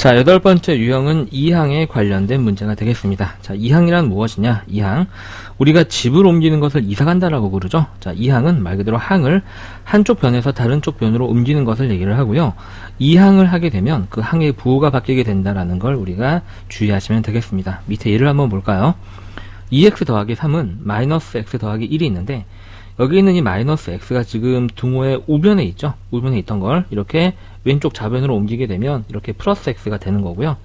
자, 여덟 번째 유형은 이항에 관련된 문제가 되겠습니다. 자, 이항이란 무엇이냐? 이항. 우리가 집을 옮기는 것을 이사 간다라고 부르죠. 자, 이항은 말 그대로 항을 한쪽 변에서 다른 쪽 변으로 옮기는 것을 얘기를 하고요. 이항을 하게 되면 그 항의 부호가 바뀌게 된다라는 걸 우리가 주의하시면 되겠습니다. 밑에 예를 한번 볼까요? 2x 더하기 3은 마이너스 x 더하기 1이 있는데 여기 있는 이 마이너스 x가 지금 등호의 우변에 있죠. 우변에 있던 걸 이렇게 왼쪽 좌변으로 옮기게 되면 이렇게 플러스 x가 되는 거고요.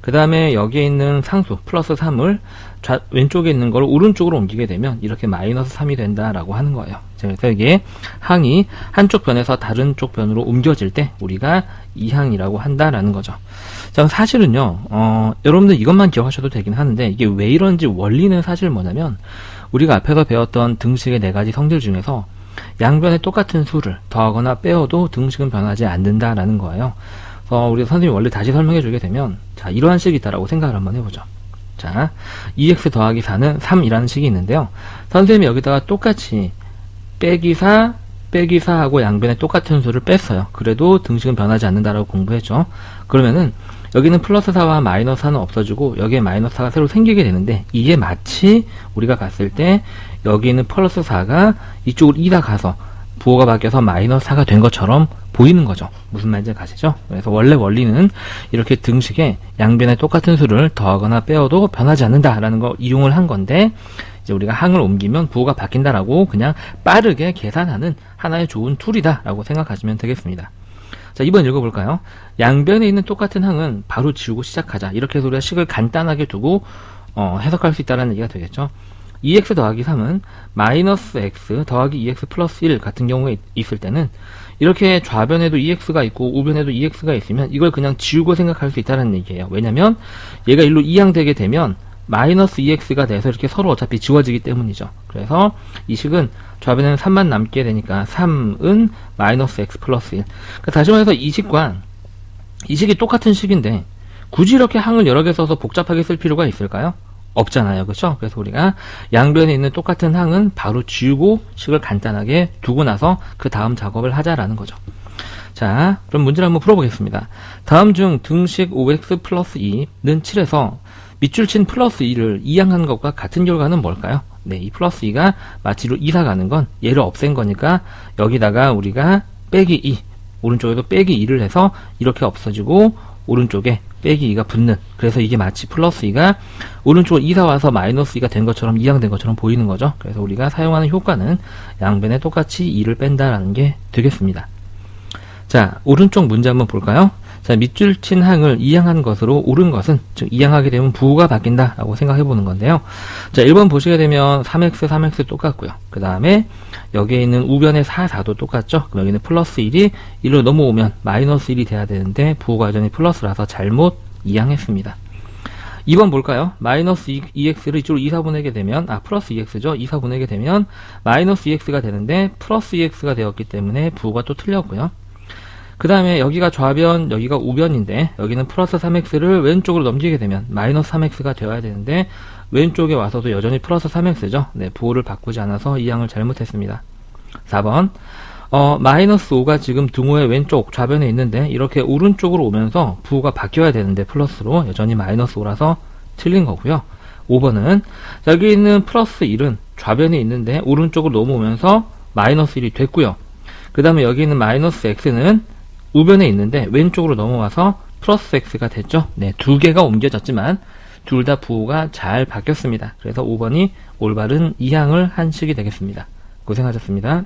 그 다음에 여기에 있는 상수 플러스 3을 좌, 왼쪽에 있는 걸 오른쪽으로 옮기게 되면 이렇게 마이너스 3이 된다라고 하는 거예요. 그래서 이게 항이 한쪽 변에서 다른 쪽 변으로 옮겨질 때 우리가 이항이라고 한다라는 거죠. 자, 사실은요, 어, 여러분들 이것만 기억하셔도 되긴 하는데 이게 왜 이런지 원리는 사실 뭐냐면 우리가 앞에서 배웠던 등식의 네 가지 성질 중에서 양변에 똑같은 수를 더하거나 빼어도 등식은 변하지 않는다라는 거예요. 어, 우리 선생님이 원래 다시 설명해 주게 되면 자 이러한 식이 있다라고 생각을 한번 해보죠. 자 2x 더하기 4는 3이라는 식이 있는데요. 선생님이 여기다가 똑같이 빼기 4 빼기 4하고 양변에 똑같은 수를 뺐어요. 그래도 등식은 변하지 않는다라고 공부했죠. 그러면은 여기는 플러스 4와 마이너스 4는 없어지고 여기에 마이너스 4가 새로 생기게 되는데 이게 마치 우리가 봤을 때 여기 있는 플러스 4가 이쪽으로 이다 가서 부호가 바뀌어서 마이너스 4가 된 것처럼 보이는 거죠. 무슨 말인지 가시죠? 그래서 원래 원리는 이렇게 등식에 양변에 똑같은 수를 더하거나 빼어도 변하지 않는다라는 거 이용을 한 건데 이제 우리가 항을 옮기면 부호가 바뀐다라고 그냥 빠르게 계산하는 하나의 좋은 툴이다라고 생각하시면 되겠습니다. 자, 2번 읽어볼까요? 양변에 있는 똑같은 항은 바로 지우고 시작하자. 이렇게 해서 우리가 식을 간단하게 두고 어, 해석할 수 있다는 얘기가 되겠죠. 2x 더하기 3은 마이너스 x 더하기 2x 플러스 1 같은 경우에 있을 때는 이렇게 좌변에도 2x가 있고 우변에도 2x가 있으면 이걸 그냥 지우고 생각할 수 있다는 얘기예요. 왜냐면 얘가 일로 이항되게 되면 마이너스 2x가 돼서 이렇게 서로 어차피 지워지기 때문이죠. 그래서 이 식은 좌변에는 3만 남게 되니까 3은 마이너스 x 플러스 1. 그러니까 다시 말해서 이 식과 이 식이 똑같은 식인데 굳이 이렇게 항을 여러 개 써서 복잡하게 쓸 필요가 있을까요? 없잖아요. 그렇죠? 그래서 우리가 양변에 있는 똑같은 항은 바로 지우고 식을 간단하게 두고 나서 그 다음 작업을 하자라는 거죠. 자, 그럼 문제를 한번 풀어보겠습니다. 다음 중 등식 5x 플러스 2는 7에서 밑줄 친 플러스 2를 이항한 것과 같은 결과는 뭘까요? 네, 이 플러스 2가 마치로 이사 가는 건 얘를 없앤 거니까 여기다가 우리가 빼기 2, 오른쪽에도 빼기 2를 해서 이렇게 없어지고 오른쪽에 빼기 2가 붙는 그래서 이게 마치 플러스 2가 오른쪽으로 이사 와서 마이너스 2가 된 것처럼 이항된 것처럼 보이는 거죠. 그래서 우리가 사용하는 효과는 양변에 똑같이 2를 뺀다라는 게 되겠습니다. 자, 오른쪽 문제 한번 볼까요? 자, 밑줄 친 항을 이항한 것으로 옳은 것은, 즉, 이항하게 되면 부호가 바뀐다, 라고 생각해 보는 건데요. 자, 1번 보시게 되면 3x, 3x 똑같고요. 그 다음에 여기에 있는 우변의 4, 4도 똑같죠? 그럼 여기는 플러스 1이 1로 넘어오면 마이너스 1이 돼야 되는데, 부호가 여전히 플러스라서 잘못 이항했습니다. 2번 볼까요? 마이너스 2x를 이쪽으로 2사 보내게 되면, 아, 플러스 2x죠? 2사 보내게 되면, 마이너스 2x가 되는데, 플러스 2x가 되었기 때문에 부호가 또 틀렸고요. 그 다음에 여기가 좌변, 여기가 우변인데 여기는 플러스 3x를 왼쪽으로 넘기게 되면 마이너스 3x가 되어야 되는데 왼쪽에 와서도 여전히 플러스 3x죠. 네, 부호를 바꾸지 않아서 이 항을 잘못했습니다. 4번 어, 마이너스 5가 지금 등호의 왼쪽 좌변에 있는데 이렇게 오른쪽으로 오면서 부호가 바뀌어야 되는데 플러스로 여전히 마이너스 5라서 틀린 거고요. 5번은 여기 있는 플러스 1은 좌변에 있는데 오른쪽으로 넘어오면서 마이너스 1이 됐고요. 그 다음에 여기 있는 마이너스 x는 우변에 있는데 왼쪽으로 넘어와서 플러스 x가 됐죠. 네, 두 개가 옮겨졌지만 둘 다 부호가 잘 바뀌었습니다. 그래서 5번이 올바른 이항을 한 식이 되겠습니다. 고생하셨습니다.